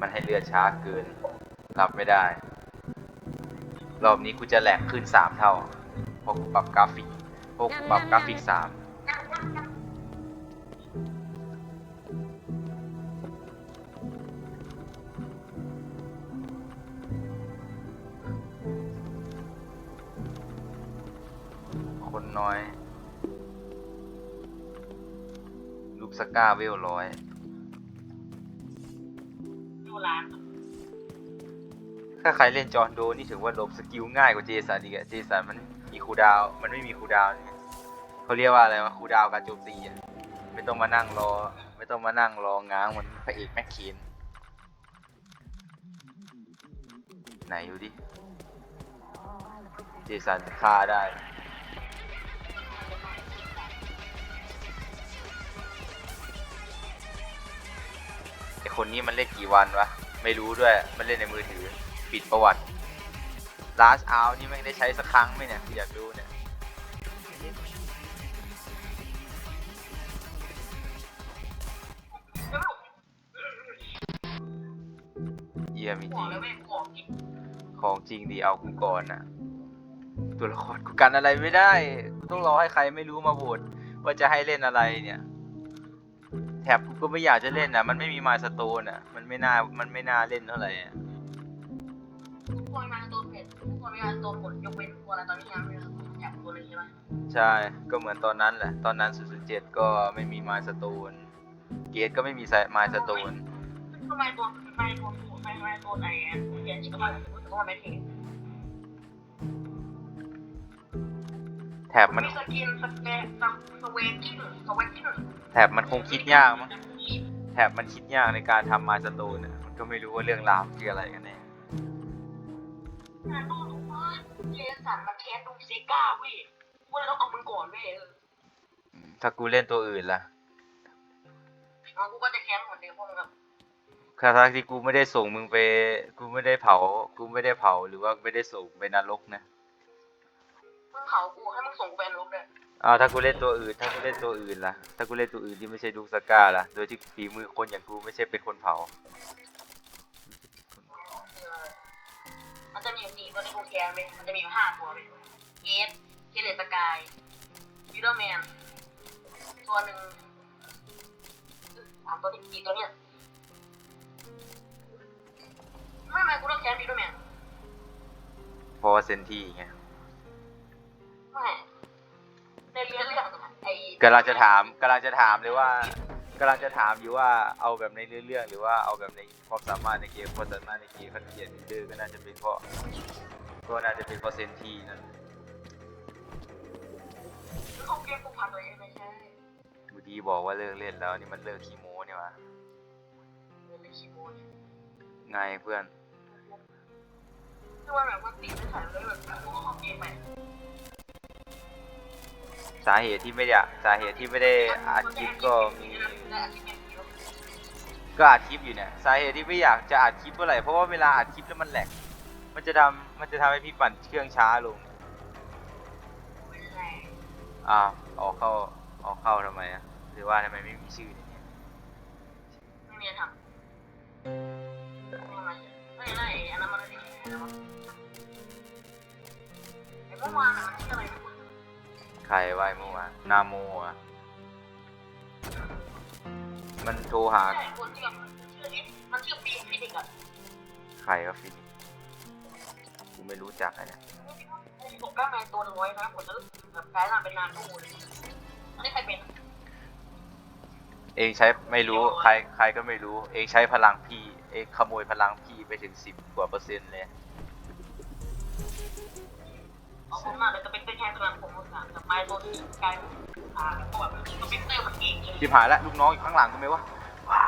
มันให้เลือดช้าเกิน รับไม่ได้ รอบนี้กูจะแหลกขึ้นสามเท่าเพราะกูปรับกราฟิกเพราะกูปรับกราฟิกสามคนน้อย ลูกสก้าเวลร้อย ร้านถ้าใครเล่นจอห์นโดนี่ถือว่าลบสกิลง่ายกว่าเจสันอีกอะเจสันมันมีคูลดาวน์มันไม่มีคูลดาวน์เนี่ยเขาเรียกว่าอะไรวะคูลดาวน์การโจมตีอะไม่ต้องมานั่งรอ ไม่ต้องมานั่งรอง้างเหมันพระเอกแม็กเคนไหนดูดิเจสันฆ่าได้ ไอคนนี้มันเล่นกี่วันวะ ไม่รู้ด้วย มันเล่นในมือถือ ปิดประวัติ last out นี่ไม่ได้ใช้สักครั้งไหมเนี่ยกูอยากดูเนี่ย เยี่ยมจริงของจริงดีเอากูก่อนนะตัวละครกูกันอะไรไม่ได้ ต้องรอให้ใครไม่รู้มาโหวตว่าจะให้เล่นอะไรเนี่ย แถบกูก็ไม่อยากจะเล่นนะมันไม่มีมาสโตนอะ มันไม่น่า มันไม่น่าเล่นเท่าไหร่อะทุกคนมาตัวเผ็ดทุกคนมาตัวผลยกเว้นตัวอะไรตอนนี้ยังไม่รู้อยากตัวเลยใช่ไหมใช่ ก็เหมือนตอนนั้นแหละ ตอนนั้น007ก็ไม่มีมาสโตน เกตก็ไม่มีมาสโตนทำไมตัวทำไมตัวทำไมทำไมตัวไหนอะเขียนชื่อมาแต่ว่าไม่เท่ แถบมันมีสกินสเปซสเวกกิ้งสเวกกิ้งแถบมันคงคิดยากมั้งแถบมันคิดยากในการทำมาสโตนอะมันก็ไม่รู้ว่าเรื่องราวคืออะไรกันแน่แต่ต้องรู้ว่าเจสันมันแคสดูเซก้าเว้ยว่าเราเอามึงก่อนเว้ยถ้ากูเล่นตัวอื่นล่ะเอากูก็จะแคสเหมือนเดิมพวกมึงแบบคาทักที่กูไม่ได้ส่งมึงไป กูไม่ได้เผา กูไม่ได้เผาหรือว่าไม่ได้ส่งไปนรกนะมึงเผากู เลยอ้าวถ้ากูเล่นตัวอื่น ถ้ากูเล่นตัวอื่นล่ะ ถ้ากูเล่นตัวอื่นที่ไม่ใช่ดูสก้าล่ะ โดยที่ฝีมือคนอย่างกูไม่ใช่เป็นคนเผา มันจะมีอยู่สี่ตัวที่กูแคสเว้ยมันจะมีอยู่ห้าตัวเว้ยเอสเคเลสกายยูโดแมนตัวหนึ่งสามตัวที่กี่ตัวเนี่ยไม่ไม่กูต้องแคสยูโดแมนเพราะว่าเซนที่ไง กำลังจะถามกำลังจะถามเลยว่ากำลังจะถามอยู่ว่าเอาแบบในเรื่องเรื่องหรือว่าเอาแบบในความสามารถในเกมความสามารถในเกมเขาเขียนดื้อก็น่าจะเป็นเพราะก็น่าจะเป็นเพราะเซนทีนั่นเขาเกมกูผ่านตัวเองไม่ใช่บูดีบอกว่าเลิกเล่นแล้วนี่มันเลิกคีโมเนี่ยวะเรื่องคีโมเนี่ยไงเพื่อนคือว่าแบบว่าติดไม่ใส่เลยแบบกูก็เข้าเกมใหม่ สาเหตุที่ไม่ได้สาเหตุที่ไม่ได้อัดคลิปก็มีได้อาทิตย์เดียวก็อัดคลิปอยู่เนี่ยสาเหตุที่ไม่อยากจะอัดคลิปเมื่อไหร่เพราะว่าเวลาอัดคลิปแล้วมันแหลกมันจะทำมันจะทำให้พี่ปั่นเครื่องช้าลงไม่ได้อ้าวออกเข้าออกเข้าทำไมอะหรือว่าทำไมไม่มีชื่อในเนี่ยไม่มีอะไรทำไม่ไม่ไม่อันนั้นมันไม่ได้อะไรวะไอ้เมื่อวานมันชื่ออะไร ใครไว้เมื่อวานนาโมอะมันโทรหาใช่คนที่แบบชื่อมันชื่อปีฟินิกอะใครก็ฟินิกซ์กูไม่รู้จักอะเนี่ยผมก็แมนตัวน้อยนะผมจะแบบกลายร่างเป็นนานดูเลยอันนี้ใครเป็นเองใช้ไม่รู้ใครใครก็ไม่รู้ เองใช้พลังพี่เองขโมยพลังพี่ไปถึงสิบกว่าเปอร์เซ็นต์เลย ขอบคุณมากเลยจะเป็นแค่กำลังผมกับกับไม้ตัวที่กลายอ่าก็แบบสปิตเตอร์มันเก่งชิบหายแล้วลูกน้องอยู่ข้างหลังกูไหมวะว้า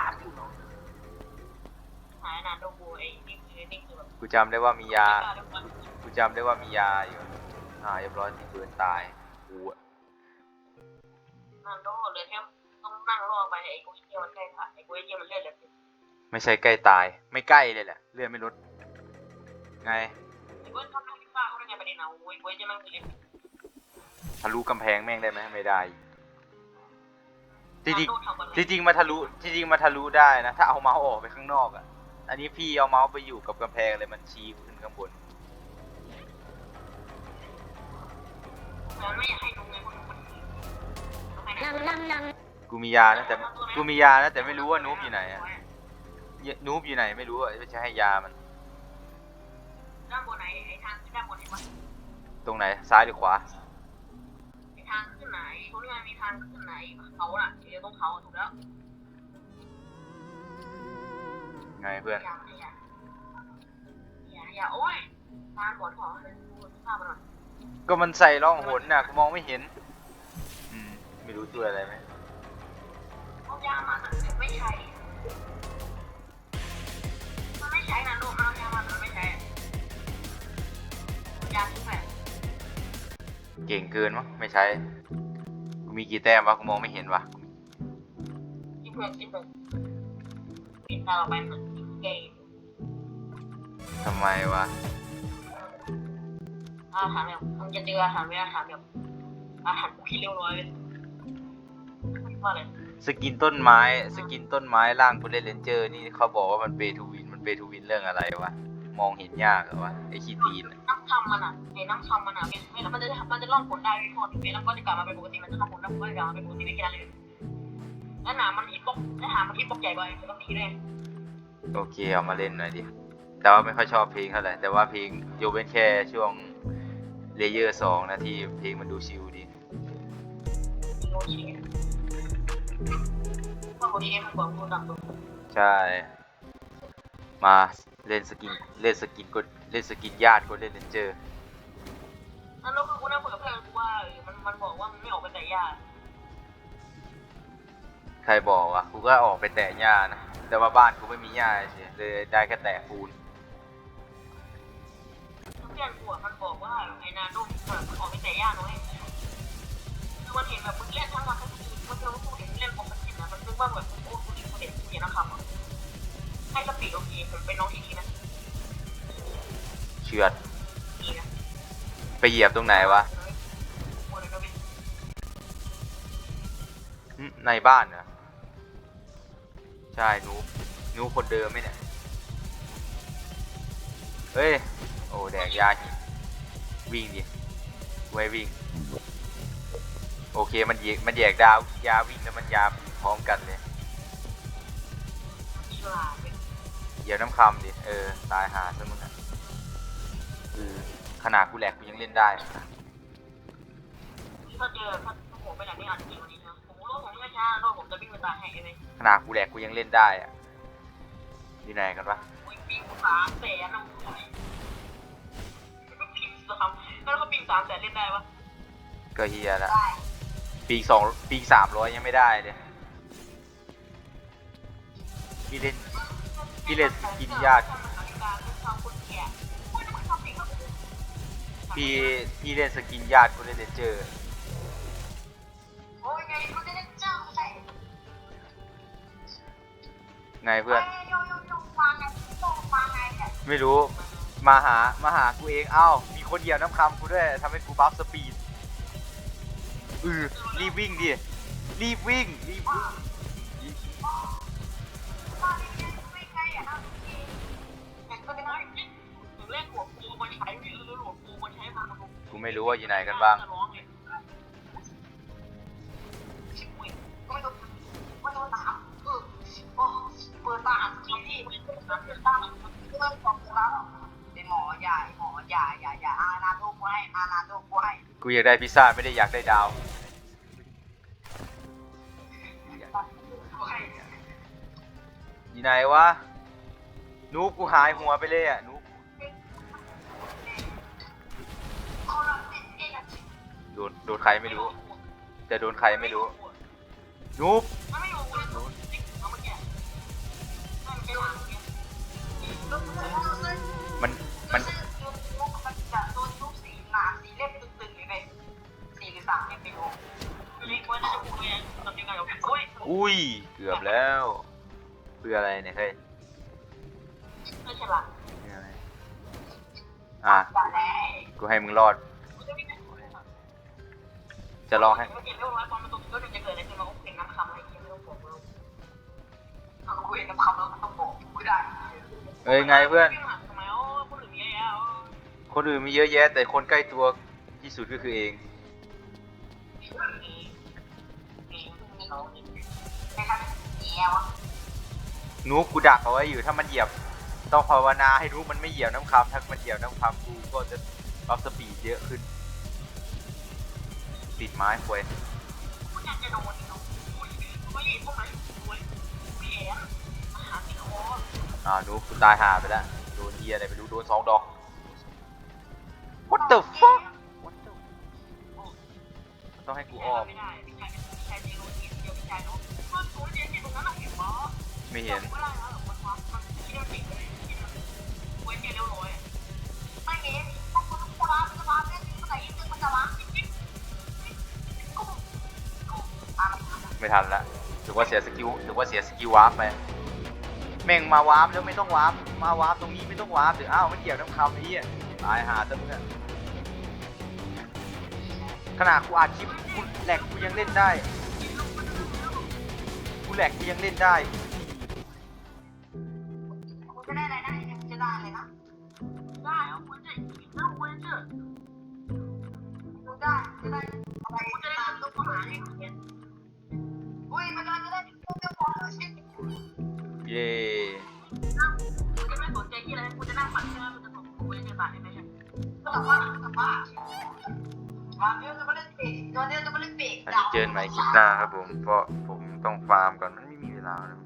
หายนานดูกูไอ้นี่คือนี่คือแบบกูจำได้ว่ามียา กูจำได้ว่ามียาอยู่ อ่าเรียบร้อยที่ปืนตายกูอะนานดูเลยแค่ต้องนั่งรอไปไอ้กูเที่ยวมันใกล้ถ่ายไอ้กูเที่ยวมันเล่นเลยไม่ใช่ใกล้ตาย ไม่ใกล้เลยแหละ เลื่อนไม่ลด ไง ไอ้กูทำให้ฟ้า เขาได้ไงประเด็นเอาไอ้กูจะมั่งคือเล่นทะลุกำแพงแม่งได้ไหมไม่ได้ จริงโดนทำอะไรๆจริงๆมาทะลุจริงๆมาทะลุได้นะ ถ้าเอาเมาส์ออกไปข้างนอกอะอันนี้พี่เอาเมาส์ไปอยู่กับกำแพงเลยมันชี้ขึ้นข้างบนแล้วไม่อยากให้ดูไงคนคนนี้นั่งนั่งนั่งกูมียานะแต่กูมียานะแต่ไม่รู้ว่านูบอยู่ไหนอะนูบอยู่ไหนไม่รู้อะจะให้ยามัน ด้านบนไหนไอ้ทางขึ้นด้านบนเห็นปะตรงไหนซ้ายหรือขวา ไอ้ทางขึ้นไหนตรงนี้มันมีทางขึ้นไหนเขาน่ะเดี๋ยวตรงเขาถูกแล้วไงเพื่อน อย่าอย่าอย่าอย่าโอ้ยทางบอดขอเลยดูสภาพมันหน่อยก็มันใส่ร่องหนน่ะกูมองไม่เห็น อืม ไม่รู้ช่วยอะไรไหมเอายามาแต่ไม่ใช้มันไม่ใช้นะลูก ยาทิ้งไปเก่งเกินมั้งไม่ใช้กูมีกี่แต้มวะกูมองไม่เห็นวะที่เพื่อนที่เพื่อนปิดตาเราไปเหมือนเกย์ทำไมวะอาหารแบบมันจะเจออาหารไม่อาหารแบบอาหารกูคิดเรียบร้อยเลยว่าอะไรสกินต้นไม้ สกินต้นไม้ร่างกูเล่นเลนเจอร์นี่เขาบอกว่ามันเปทูวิน มันเปทูวินเรื่องอะไรวะ มองเห็นยากเหรอวะไอขี้ตีนอะน้ำทำมันอะไอ้น้ำทำมันอะเป็นไม่แล้วมันจะมันจะล่องผลได้วิเคราะห์ถึงแล้วก็จะกลับมาเป็นปกติมันจะล่องผลได้ก็จะกลับมาเป็นปกติไม่แค่นั้นเลยแล้วหนามันฮิตบ็อกแล้วหามันฮิตบ็อกใหญ่กว่าไอ้ปกติเลยโอเคเอามาเล่นหน่อยดิแต่ว่าไม่ค่อยชอบเพลงเท่าไหร่แต่ว่าเพลงยกเว้นแค่ช่วงเลเยอร์สองนะที่เพลงมันดูชิลดีโนชีว่าโนชีมันบอกกูดับตัวใช่ มาเล่นสกินเล่นสกินก็เล่นสกินญาติก็เล่นเลนเจอร์แล้วก็คือกูนั่งคุยกับเพื่อนกูว่ามันมันบอกว่ามันไม่ออกไปแต่ยาใครบอกวะกูก็ออกไปแตะหญ้านะแต่ว่าบ้านกูไม่มีหญ้าเฉยเลยได้แค่แตะปูนเพื่อนกูมันบอกว่าไอ้นาดุมมันออกไปแต่ยาน้อยคือมันเห็นแบบมึงเล่นทั้งวันทั้งคืนมันเจอว่ากูเห็นเล่นปกตินะมันนึกว่าแบบกูกูเห็นกูเห็นกูเห็นนะครับ ให้สปีดโอเคผมเป็นน้องที่ดีนะเชือด ดีนะไปเหยียบตรงไหนวะหึในบ้านเหรอ ใช่หนูหนูคนเดิมไหมเนี่ย เฮ้ย โอ้ แดกยาหินวิ่งดิ ไว้วิ่ง โอเค มันแยกมันแยกดาวยาวิ่งแล้วมันยาพร้อมกันเลย ยียบน้ำคำดิ เออ ตายหาซะมึงอะคือขนาดกูแหลกกูยังเล่นได้ถ้าเจอถ้าผมไปไหนไม่อ่านจริงวันนี้นะผมรู้ว่าผมไม่ช้าโลกผมจะวิ่งไปตายให้เลยขนาดกูแหลกกูยังเล่นได้อะอยู่ไหนกันวะวิ่งปิงสามแสนนะปิงสามแล้วก็ปิงสามแสนเล่นได้ปะก็เฮียละได้ปีสองปีสามร้อยยังไม่ได้เลยพี่เล่น พีเล่นกินยากพี่พี่เล่นสกินญาติกูเล่นเลนเจอร์โอ้ยไงเขาจะเจ้าใช่ไงเพื่อนไงโตมาไงเนี่ยไม่รู้ มาหา มาหากูเองเอ้า มีคนเหยียบน้ำคำกูด้วยทำให้กูบัฟสปีดอือรีบวิ่งดิ รีบวิ่ง รีบวิ่ง ไม่รู้ว่าอยู่ไหนกันบ้างชิบุยก็ไม่ต้องไม่ต้องถามเออโอ้เปิดตาอ่านทีนี่ไม่ต้องถามเปิดตาเริ่มของกูแล้วไอหมอใหญ่หมอใหญ่ใหญ่ใหญ่อาณาโตกูให้อาณาโตกูให้กูอยากได้พิซซ่าไม่ได้อยากได้ดาว อยู่ไหนวะนูกูหายหัวไปเลยอะน ดนโดนใครไม่รู้ แต่โดนใครไม่รู้นูบมันไม่อยู่กูเลยเอามาแกะมันเป็นหลังเนี่ยมันมันมันจะโดนทุบสีหนาสีเล่มตึงๆเลยสี่หรือสามเล่มไม่รู้นี่กูน่าจะพูดไงทำยังไงกับโอ้ยอุ้ย เกือบแล้วเพื่ออะไรเนี่ยเฮ้ยไม่ฉลาดเพื่ออะไรอะแต่แล้วกูให้มึงรอดกูจะไม่ได้ จะลองให้เมื่อกี้เรื่องร้อยตอนมันตกก็จะเกิดอะไรขึ้นมาก็เป็นน้ำคำอะไรที่ไม่ต้องบอกเราเอาคุยน้ำคำแล้วมันต้องบอกไม่ได้เอ้ยไงเพื่อนพี่มาทำไมอ๋อคนอื่นเยอะแยะอ๋อคนอื่นมีเยอะแยะ แต่คนใกล้ตัวที่สุดก็คือเอง นูกูดักเอาไว้อยู่ถ้ามันเหยียบ ต้องภาวนาให้นูมันไม่เหยียบน้ำคำถ้ามันเหยียบน้ำคำกูก็จะอัพสปีดเยอะขึ้น ติดไม้ควยคุณอยาโดนเนาะอุ้ยก็ยิงพวกนั้นอุ้ยแหมมาหาติดคออ่านูกูตายหาไปแล้วโดนเฮียอะไรไม่รู้โดนสองดอก What the fuck ต้องให้กูอ้อมไม่ได้พี่ชายพี่ชายตีโดนทีเดียวพี่ชายโดนมันตัวเดียวที่ตรงนั้นน่เห็นไม่เห็นไม่ได้แล้วมันวัดมันที่เราติดเลยที่มันเว้นเดียวร้อยไม่เห็นต้องคนต้องว้ามันจะว้าแค่นี้เมื่อไหร่ยิ่งมันจะริง ไม่ทันละถือว่าเสียสกิลถือว่าเสียสกิลวาร์ปไป แม่งมาวาร์ปแล้วไม่ต้องวาร์ปมาวาร์ปตรงนี้ไม่ต้องวาร์ปหรืออ้าวไม่เกี่ยวน้ำคำไอ้เหี้ตายหาซะมึงอะขนาดกูอัดคลิปกูแหลกกูยังเล่นได้กูแหลกกูยังเล่นได้จะได้อะไรนะจะได้เลยนะได้คุณจะไม่รู้คุณจะคุณได้จะได้อะไรคุณจะได้ต้องมาหา เย่กูจะไม่สนใจที่อะไรกูจะนั่งฝันเชื่อกูจะส่งกูไปในบาทได้ไหมก็แบบว่าแบบว่าวันนี้จะมาเล่นปีกวันนี้จะมาเล่นปีกอันนี้เจอกันใหม่คลิปหน้าครับผม เพราะผมต้องฟาร์มก่อน มันไม่มีเวลาแล้ว